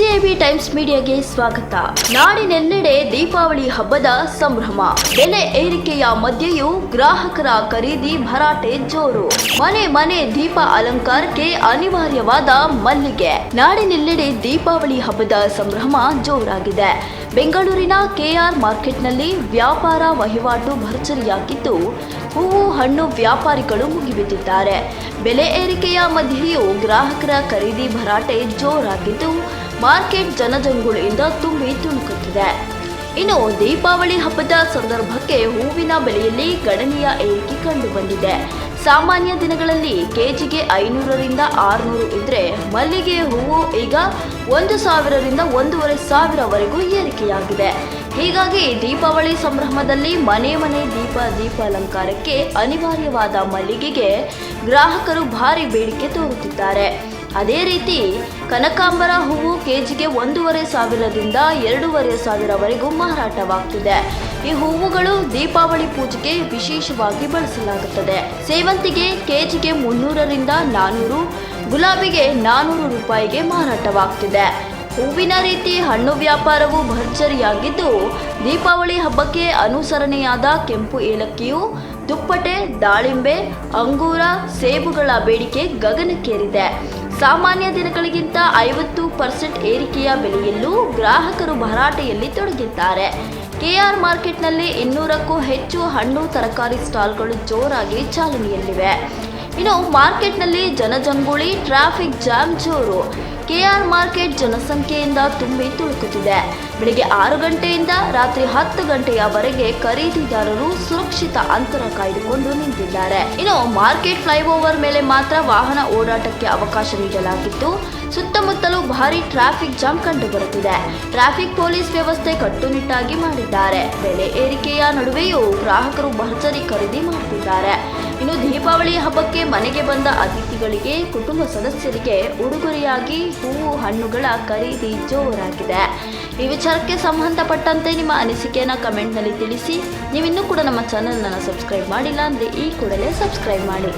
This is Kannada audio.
ಎಸ್ಸಿಐಬಿ ಟೈಮ್ಸ್ ಮೀಡಿಯಾಗೆ ಸ್ವಾಗತ. ನಾಡಿನೆಲ್ಲೆಡೆ ದೀಪಾವಳಿ ಹಬ್ಬದ ಸಂಭ್ರಮ. ಬೆಲೆ ಏರಿಕೆಯ ಮಧ್ಯೆಯೂ ಗ್ರಾಹಕರ ಖರೀದಿ ಭರಾಟೆ ಜೋರು. ಮನೆ ಮನೆ ದೀಪ ಅಲಂಕಾರಕ್ಕೆ ಅನಿವಾರ್ಯವಾದ ಮಲ್ಲಿಗೆ. ನಾಡಿನೆಲ್ಲೆಡೆ ದೀಪಾವಳಿ ಹಬ್ಬದ ಸಂಭ್ರಮ ಜೋರಾಗಿದೆ. ಬೆಂಗಳೂರಿನ ಕೆಆರ್ ಮಾರ್ಕೆಟ್ನಲ್ಲಿ ವ್ಯಾಪಾರ ವಹಿವಾಟು ಭರ್ಜರಿಯಾಗಿದ್ದು ಹೂವು, ಹಣ್ಣು ವ್ಯಾಪಾರಿಗಳು ಮುಗಿಬಿಟ್ಟಿದ್ದಾರೆ. ಬೆಲೆ ಏರಿಕೆಯ ಮಧ್ಯೆಯೂ ಗ್ರಾಹಕರ ಖರೀದಿ ಭರಾಟೆ ಜೋರಾಗಿದ್ದು, ಮಾರ್ಕೆಟ್ ಜನಜಂಗುಳಿಯಿಂದ ತುಂಬಿ ತುಳುಕುತ್ತಿದೆ ಇನ್ನು ದೀಪಾವಳಿ ಹಬ್ಬದ ಸಂದರ್ಭಕ್ಕೆ ಹೂವಿನ ಬೆಲೆಯಲ್ಲಿ ಗಣನೀಯ ಏರಿಕೆ ಕಂಡುಬಂದಿದೆ. ಸಾಮಾನ್ಯ ದಿನಗಳಲ್ಲಿ ಕೆಜಿಗೆ ಐನೂರರಿಂದ ಆರುನೂರು ಇದ್ರೆ ಮಲ್ಲಿಗೆ ಹೂವು ಈಗ ಒಂದು ಸಾವಿರದಿಂದ ಒಂದೂವರೆ ಸಾವಿರವರೆಗೂ ಏರಿಕೆಯಾಗಿದೆ. ಹೀಗಾಗಿ ದೀಪಾವಳಿ ಸಂಭ್ರಮದಲ್ಲಿ ಮನೆ ಮನೆ ದೀಪ ದೀಪ ಅಲಂಕಾರಕ್ಕೆ ಅನಿವಾರ್ಯವಾದ ಮಲ್ಲಿಗೆಗೆ ಗ್ರಾಹಕರು ಭಾರಿ ಬೇಡಿಕೆ ತೋರುತ್ತಿದ್ದಾರೆ. ಅದೇ ರೀತಿ ಕನಕಾಂಬರ ಹೂವು ಕೆಜಿಗೆ ಒಂದೂವರೆ ಸಾವಿರದಿಂದ ಎರಡೂವರೆ ಸಾವಿರವರೆಗೂ ಮಾರಾಟವಾಗ್ತಿದೆ. ಈ ಹೂವುಗಳು ದೀಪಾವಳಿ ಪೂಜೆಗೆ ವಿಶೇಷವಾಗಿ ಬಳಸಲಾಗುತ್ತದೆ. ಸೇವಂತಿಗೆ ಕೆಜಿಗೆ ಮುನ್ನೂರರಿಂದ ನಾನೂರು, ಗುಲಾಬಿಗೆ ನಾನ್ನೂರು ರೂಪಾಯಿಗೆ ಮಾರಾಟವಾಗ್ತಿದೆ. ಹೂವಿನ ರೀತಿ ಹಣ್ಣು ವ್ಯಾಪಾರವು ಭರ್ಜರಿಯಾಗಿದ್ದು, ದೀಪಾವಳಿ ಹಬ್ಬಕ್ಕೆ ಅನುಸರಣೆಯಾದ ಕೆಂಪು ಏಲಕ್ಕಿಯು ದುಪ್ಪಟೆ ದಾಳಿಂಬೆ, ಅಂಗೂರ, ಸೇಬುಗಳ ಬೇಡಿಕೆ ಗಗನಕ್ಕೇರಿದೆ. ಸಾಮಾನ್ಯ ದಿನಗಳಿಗಿಂತ ಐವತ್ತು ಪರ್ಸೆಂಟ್ ಏರಿಕೆಯ ಬೆಲೆಯಲ್ಲೂ ಗ್ರಾಹಕರು ಭರಾಟೆಯಲ್ಲಿ ತೊಡಗಿದ್ದಾರೆ. ಕೆಆರ್ ಮಾರ್ಕೆಟ್ನಲ್ಲಿ ಇನ್ನೂರಕ್ಕೂ ಹೆಚ್ಚು ಹಣ್ಣು ತರಕಾರಿ ಸ್ಟಾಲ್ಗಳು ಜೋರಾಗಿ ಚಾಲನೆಯಲ್ಲಿವೆ. ಇನ್ನು ಮಾರ್ಕೆಟ್ನಲ್ಲಿ ಜನಜಂಗುಳಿ, ಟ್ರಾಫಿಕ್ ಜಾಮ್ ಜೋರು. ಕೆಆರ್ ಮಾರ್ಕೆಟ್ ಜನಸಂಖ್ಯೆಯಿಂದ ತುಂಬಿ ತುಳುಕುತ್ತಿದೆ. ಬೆಳಿಗ್ಗೆ ಆರು ಗಂಟೆಯಿಂದ ರಾತ್ರಿ ಹತ್ತು ಗಂಟೆಯವರೆಗೆ ಖರೀದಿದಾರರು ಸುರಕ್ಷಿತ ಅಂತರ ಕಾಯ್ದುಕೊಂಡು ನಿಂತಿದ್ದಾರೆ. ಇನ್ನು ಮಾರ್ಕೆಟ್ ಫ್ಲೈಓವರ್ ಮೇಲೆ ಮಾತ್ರ ವಾಹನ ಓಡಾಟಕ್ಕೆ ಅವಕಾಶ ನೀಡಲಾಗಿದ್ದು ಸುತ್ತಮುತ್ತಲೂ ಭಾರಿ ಟ್ರಾಫಿಕ್ ಜಾಮ್ ಕಂಡುಬರುತ್ತಿದೆ. ಟ್ರಾಫಿಕ್ ಪೊಲೀಸ್ ವ್ಯವಸ್ಥೆ ಕಟ್ಟುನಿಟ್ಟಾಗಿ ಮಾಡಿದ್ದಾರೆ. ಬೆಲೆ ಏರಿಕೆಯ ನಡುವೆಯೂ ಗ್ರಾಹಕರು ಭರ್ಜರಿ ಖರೀದಿ ಮಾಡುತ್ತಿದ್ದಾರೆ. ಇನ್ನು ದೀಪಾವಳಿ ಹಬ್ಬಕ್ಕೆ ಮನೆಗೆ ಬಂದ ಅತಿಥಿಗಳಿಗೆ ಕುಟುಂಬ ಸದಸ್ಯರಿಗೆ ಉಡುಗೊರೆಯಾಗಿ ಹೂವು ಹಣ್ಣುಗಳ ಖರೀದಿ ಜೋರಾಗಿದೆ. ಈ ವಿಚಾರಕ್ಕೆ ಸಂಬಂಧಪಟ್ಟಂತೆ ನಿಮ್ಮ ಅನಿಸಿಕೆಯನ್ನು ಕಮೆಂಟ್ನಲ್ಲಿ ತಿಳಿಸಿ. ನೀವಿನ್ನೂ ಕೂಡ ನಮ್ಮ ಚಾನಲ್ನ ಸಬ್ಸ್ಕ್ರೈಬ್ ಮಾಡಿಲ್ಲ ಅಂದರೆ ಈ ಕೂಡಲೇ ಸಬ್ಸ್ಕ್ರೈಬ್ ಮಾಡಿ.